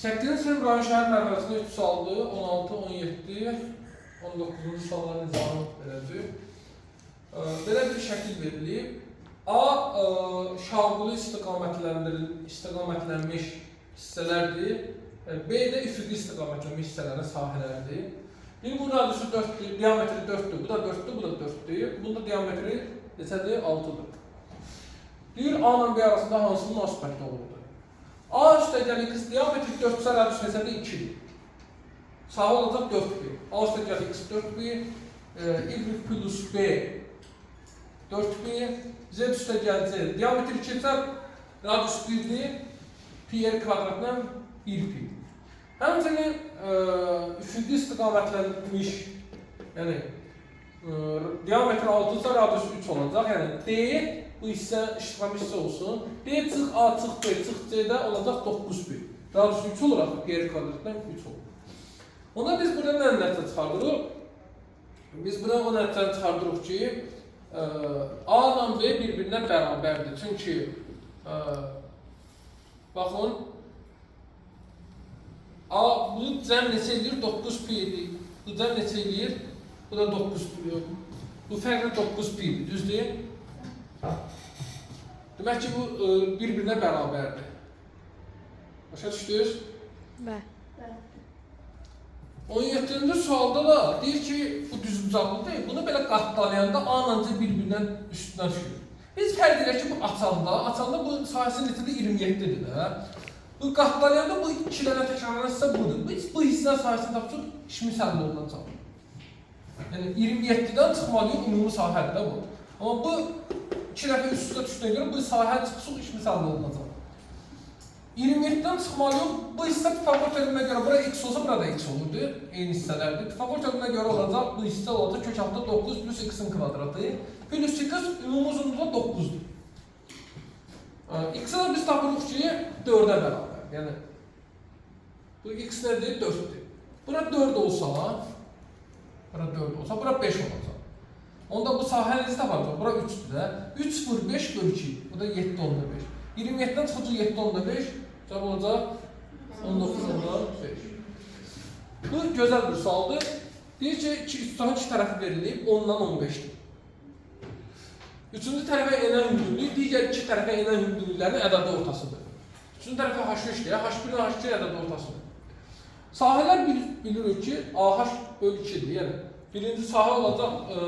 8-ci sinif rayon şəhər mərhələsində 3 saldı, 16, 17, 19-cu suallar nizamı belədir. Ə, Belə bir şəkil verilib. A istiqamətləndirilmiş, istiqamətlənmiş hissələrdir. B də üfüqi istiqamətlənmiş hissələrin sahələrdir. Bir bu radiusu 4-dür, diametri 4-dür, bu da 4-dür, bu da 4-dür. Bunun da diametri neçədir? 6-dır. Deyir A ilə B arasında hansı münasibət olurdu? A üstəgəli x diametri 4 sə radius neçədir? 2. Sahə olacaq 4-bir. A üstəgəli x 4-bir, e, y plus B 4-bir, z üstəgəli z. Diametri 2 sə radius 1-dir, pi r kvadratla 1 pi. Həmçinin e, üfüqi istiqamətlənmiş, yəni e, diametri 6 sə radius 3 olacaq. Yəni D bu hissə işləmiş hissə olsun. D çıx A çıx B çıx C-də olacaq 9 pi. Radius 3 olaraq r kvadratdan 3 olur. Onda biz burada nə nəticə çıxardırıq? Biz burada o nəticəni çıxardırıq ki, e, A ilə B bir-birinə bərabərdir. Çünki e, baxın A bu cəm neçə eləyir? 9 pi eləyir. Bu cəm neçə eləyir? Bu da 9 pi. Bu fərqi 9 pi, düzdür? Demək ki, bu e, bir-birinə bərabərdir. Başa düşdünüz? Bəli. 17-ci sualda da deyir ki, bu düzbucaqlı deyil. Bunu belə qatlayanda A ilə C bir-birindən üstünə düşür. Biz fərq edək ki, bu açanda, açanda bu sahəsinin litri 27-dir də. Bu qatlayanda bu iki dənə təkrarlanırsa budur. Biz bu hissənin sahəsini tapsaq işimiz həll olunacaq. Yəni 27-dən çıxmalıyıq ümumi sahədir də bu. Amma bu iki dəfə üst-üstə düşdüyünə görə bu sahə çıxsaq işimiz həll olunacaq. 27-dən çıxmalıyıq. Bu hissə Pifagor teoreminə görə bura x olsa burada x olurdu. Eyni hissələrdir. Pifagor teoreminə görə olacaq bu hissə olacaq kök altında 9 plus x-in kvadratı. Plus 8 ümumi uzunluğu 9-dur. X-i də biz tapırıq ki 4-ə bərabər. Yəni bu x nədir? 4-dür. Bura 4 olsa, bura 4 olsa, bura 5 olacaq. Onda bu sahə necə tapacaq? Bura 3-dür də. 3 vur 5 bölü 2. Bu da 7 onda 5. 27-dən çıxacaq 7 onda 5. Cavab olacaq 19 onda 5. Bu gözəl bir sualdır. Deyir ki, iki, tane iki tərəfi verilib, 10-dan 15-dir. Üçüncü tərəfə enən hündürlük digər iki tərəfə enən hündürlüklərin ədədi ortasıdır. Üçüncü tərəfə H3-dir, H1 ilə H2 ədədi ortasıdır. Sahələr bil, bilirik ki, AH bölü 2-dir. Yəni, birinci sahə olacaq e,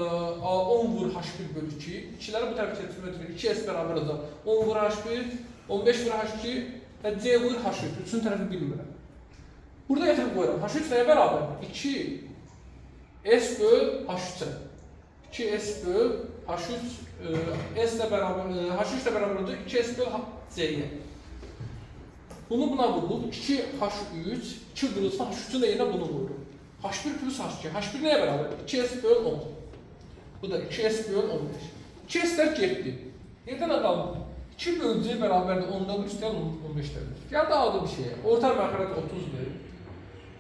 A 10 vur H1 bölü 2. İkiləri bu tərəfə keçirmək 2S bərabər olacaq. 10 vur H1, 15 vur H2 və C vur H3. Üçüncü tərəfi bilmirəm. Burada gətirib qoyuram. H3 nəyə bərabərdir? 2 S böl H3-ə. 2S böl H3 e, S ilə bərabər e, H3 ilə bərabər olacaq 2S böl C-yə. Bunu buna vurulub 2H3 2 vurulsa H3-ün də yerinə bunu vururum. H1 plus H2. H1 nəyə bərabər? 2S böl 10. Bu da 2S böl 15. 2S'lər getdi. Yerdə nə qaldı? 2 böl C bərabərdir 10-da 3 deyil 15-də 1. Gəldi adı bir şeyə. Orta məxrəc 30-dur.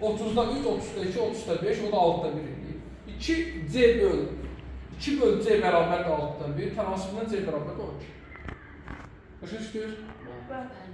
30-da 3, 30-da 2, 30-da 5, o da 6-da 1 edir. 2 C böl 2 böl C bərabərdir 6-da 1, tənasibindən C bərabərdir 12. Başa düşdünüz? Bəli.